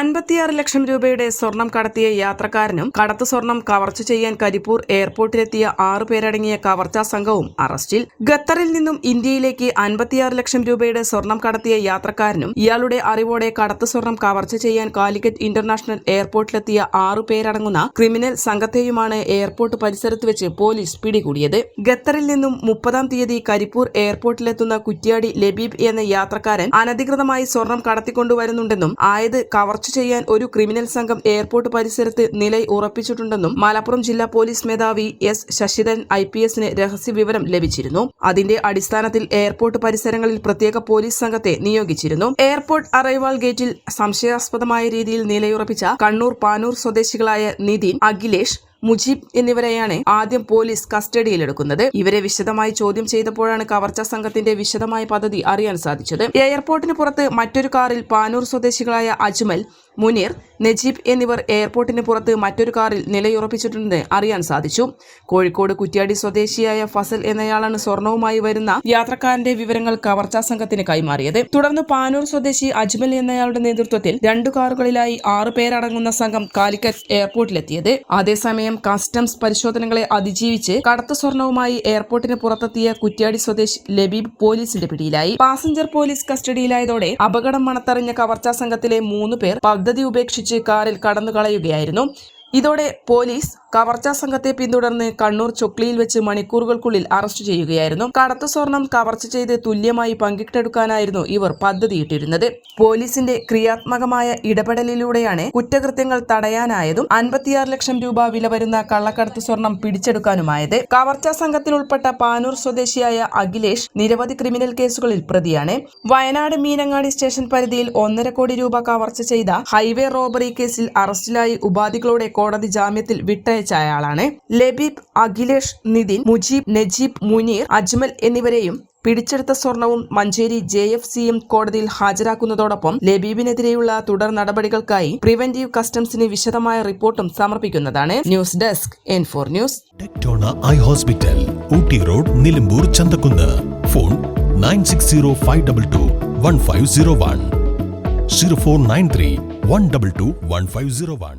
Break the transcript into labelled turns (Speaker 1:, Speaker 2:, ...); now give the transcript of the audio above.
Speaker 1: അൻപത്തിയാറ് ലക്ഷം രൂപയുടെ സ്വർണം കടത്തിയ യാത്രക്കാരനും കടത്തു സ്വർണം കവർച്ച ചെയ്യാൻ കരിപ്പൂർ എയർപോർട്ടിലെത്തിയ ആറു പേരടങ്ങിയ കവർച്ചാ സംഘവും അറസ്റ്റിൽ. ഖത്തറിൽ നിന്നും ഇന്ത്യയിലേക്ക് അൻപത്തിയാറ് ലക്ഷം രൂപയുടെ സ്വർണം കടത്തിയ യാത്രക്കാരനും ഇയാളുടെ അറിവോടെ കടത്തു സ്വർണം കവർച്ച ചെയ്യാൻ കാലിക്കറ്റ് ഇന്റർനാഷണൽ എയർപോർട്ടിലെത്തിയ ആറു പേരടങ്ങുന്ന ക്രിമിനൽ സംഘത്തെയുമാണ് എയർപോർട്ട് പരിസരത്ത് വെച്ച് പോലീസ് പിടികൂടിയത്. ഖത്തറിൽ നിന്നും മുപ്പതാം തീയതി കരിപ്പൂർ എയർപോർട്ടിലെത്തുന്ന കുറ്റ്യാടി ലബീബ് എന്ന യാത്രക്കാരൻ അനധികൃതമായി സ്വർണം കടത്തിക്കൊണ്ടുവരുന്നുണ്ടെന്നും ആയത് കവർച്ച ചെയ്യാൻ ഒരു ക്രിമിനൽ സംഘം എയർപോർട്ട് പരിസരത്ത് നില ഉറപ്പിച്ചിട്ടുണ്ടെന്നും മലപ്പുറം ജില്ലാ പോലീസ് മേധാവി എസ് ശശിധരൻ ഐ പി എസിന് രഹസ്യ വിവരം ലഭിച്ചിരുന്നു. അതിന്റെ അടിസ്ഥാനത്തിൽ എയർപോർട്ട് പരിസരങ്ങളിൽ പ്രത്യേക പോലീസ് സംഘത്തെ നിയോഗിച്ചിരുന്നു. എയർപോർട്ട് അറൈവൽ ഗേറ്റിൽ സംശയാസ്പദമായ രീതിയിൽ നിലയുറപ്പിച്ച കണ്ണൂർ പാനൂർ സ്വദേശികളായ നിതിൻ അഖിലേഷ് മുജീബ് എന്നിവരെയാണ് ആദ്യം പോലീസ് കസ്റ്റഡിയിലെടുക്കുന്നത്. ഇവരെ വിശദമായി ചോദ്യം ചെയ്തപ്പോഴാണ് കവർച്ചാ സംഘത്തിന്റെ വിശദമായ പദ്ധതി അറിയാൻ സാധിച്ചത്. എയർപോർട്ടിന് പുറത്ത് മറ്റൊരു കാറിൽ പാനൂർ സ്വദേശികളായ അജ്മൽ മുനീർ നജീബ് എന്നിവർ എയർപോർട്ടിന് പുറത്ത് മറ്റൊരു കാറിൽ നിലയുറപ്പിച്ചിട്ടുണ്ടെന്ന് അറിയാൻ സാധിച്ചു. കോഴിക്കോട് കുറ്റ്യാടി സ്വദേശിയായ ഫസൽ എന്നയാളാണ് സ്വർണവുമായി വരുന്ന യാത്രക്കാരന്റെ വിവരങ്ങൾ കവർച്ചാ സംഘത്തിന് കൈമാറിയത്. തുടർന്ന് പാനൂർ സ്വദേശി അജ്മൽ എന്നയാളുടെ നേതൃത്വത്തിൽ രണ്ടു കാറുകളിലായി ആറ് പേരടങ്ങുന്ന സംഘം കാലിക്കറ്റ് എയർപോർട്ടിലെത്തിയത്. അതേസമയം കസ്റ്റംസ് പരിശോധനകളെ അതിജീവിച്ച് കടത്ത സ്വർണവുമായി എയർപോർട്ടിന് പുറത്തെത്തിയ കുറ്റ്യാടി സ്വദേശി ലബീബ് പോലീസിന്റെ പിടിയിലായി. പാസഞ്ചർ പോലീസ് കസ്റ്റഡിയിലായതോടെ അപകടം മണത്തറിഞ്ഞ കവർച്ചാ സംഘത്തിലെ മൂന്ന് പേർ പദ്ധതി ഉപേക്ഷിച്ച് കാറിൽ കടന്നു കളയുകയായിരുന്നു ഇതോടെ പോലീസ് കവർച്ചാ സംഘത്തെ പിന്തുടർന്ന് കണ്ണൂർ ചൊക്ലിയിൽ വെച്ച് മണിക്കൂറുകൾക്കുള്ളിൽ അറസ്റ്റ് ചെയ്യുകയായിരുന്നു. കടത്തു സ്വർണം കവർച്ച ചെയ്ത് തുല്യമായി പങ്കിട്ടെടുക്കാനായിരുന്നു ഇവർ പദ്ധതിയിട്ടിരുന്നത്. പോലീസിന്റെ ക്രിയാത്മകമായ ഇടപെടലിലൂടെയാണ് കുറ്റകൃത്യങ്ങൾ തടയാനായതും അൻപത്തിയാറ് ലക്ഷം രൂപ വില വരുന്ന കള്ളക്കടത്ത് സ്വർണം പിടിച്ചെടുക്കാനുമായത്. കവർച്ചാ സംഘത്തിൽ ഉൾപ്പെട്ട പാനൂർ സ്വദേശിയായ അഖിലേഷ് നിരവധി ക്രിമിനൽ കേസുകളിൽ പ്രതിയാണ്. വയനാട് മീനങ്ങാടി സ്റ്റേഷൻ പരിധിയിൽ ഒന്നര കോടി രൂപ കവർച്ച ചെയ്ത ഹൈവേ റോബറി കേസിൽ അറസ്റ്റിലായി ഉപാധികളോടെ കോടതി ജാമ്യത്തിൽ വിട്ടയച്ച അയാളാണ്. ലബീബ് അഖിലേഷ് നിതിൻ മുജീബ് നജീബ് മുനീർ അജ്മൽ എന്നിവരെയും പിടിച്ചെടുത്ത സ്വർണവും മഞ്ചേരി ജെ എഫ് സിയും കോടതിയിൽ ഹാജരാക്കുന്നതോടൊപ്പം ലബീബിനെതിരെയുള്ള തുടർ നടപടികൾക്കായി പ്രിവന്റീവ് കസ്റ്റംസിന് വിശദമായ റിപ്പോർട്ടും സമർപ്പിക്കുന്നതാണ് news desk N four news.
Speaker 2: Eye hospital Ooty road Nilambur Chanthakkunnu. Phone nine six zero five double two one five zero one. Zero four nine three one double two one five zero one.